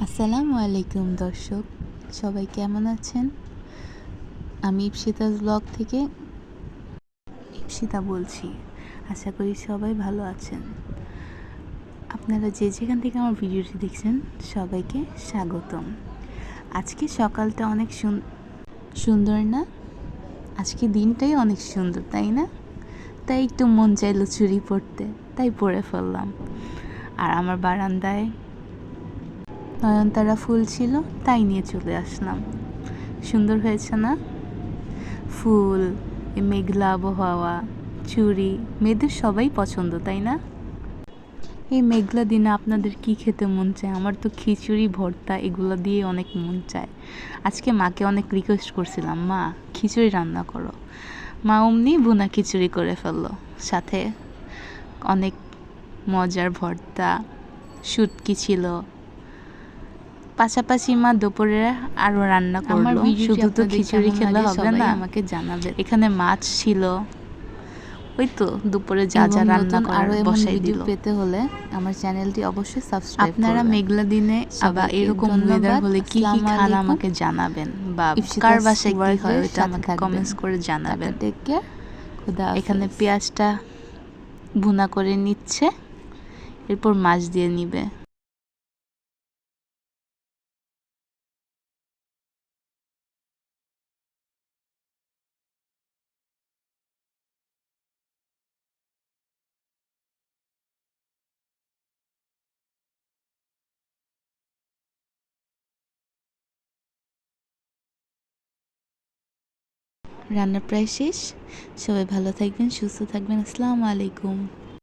আসসালামু আলাইকুম, দর্শক। সবাই কেমন আছেন? আমি ইপসিতাস ব্লগ থেকে ইপসিতা বলছি। আশা করি সবাই ভালো আছেন। আপনারা যে যেখান থেকে আমার ভিডিওটি দেখছেন, সবাইকে স্বাগতম। আজকে সকালটা অনেক সুন- সুন্দর না? আজকে দিনটাই অনেক সুন্দর, তাই না? তাই একটু মন চাইলো চুরি পড়তে তাই পরে ফেললাম। আর আমার বারান্দায় নয়নতারা ফুল ছিল, তাই নিয়ে চলে আসলাম। সুন্দর হয়েছে না? ফুল মেঘলা আবহাওয়া চুড়ি মেয়েদের সবাই পছন্দ, তাই না? এই মেঘলা দিনে আপনাদের কি খেতে মন চায়? আমার তো খিচুড়ি, ভর্তা এগুলো দিয়ে অনেক মন চায়। আজকে মাকে অনেক রিকোয়েস্ট করছিলাম, মা, খিচুড়ি রান্না করো। মা অমনি বোনা খিচুড়ি করে ফেলল। সাথে অনেক মজার ভর্তা শুটকি ছিল পাশাপাশি মা দুপুরে আরও রান্না করল। শুধু তো খিচুড়ি খেলে হবে না। আমাকে জানাবে এখানে মাছ ছিল। ওই তো দুপুরে যা যা রান্না করার আরও বসাই দিল। পেতে হলে আমার চ্যানেলটি অবশ্যই সাবস্ক্রাইব আপনারা মেঘলা দিনে আবার এরকম। ওয়েদার হলে কি কি খান আমাকে জানাবেন বা কার বাসায় কি হয় ওটা আমাকে কমেন্টস করে জানাবেন। টেক কেয়ার খুদা এখানে পেঁয়াজটা ভুনা করে নিচ্ছে। এরপর মাছ দিয়ে নিবে। রান্না প্রায় শেষ। সবাই ভালো থাকবেন সুস্থ থাকবেন। আসসালামু আলাইকুম।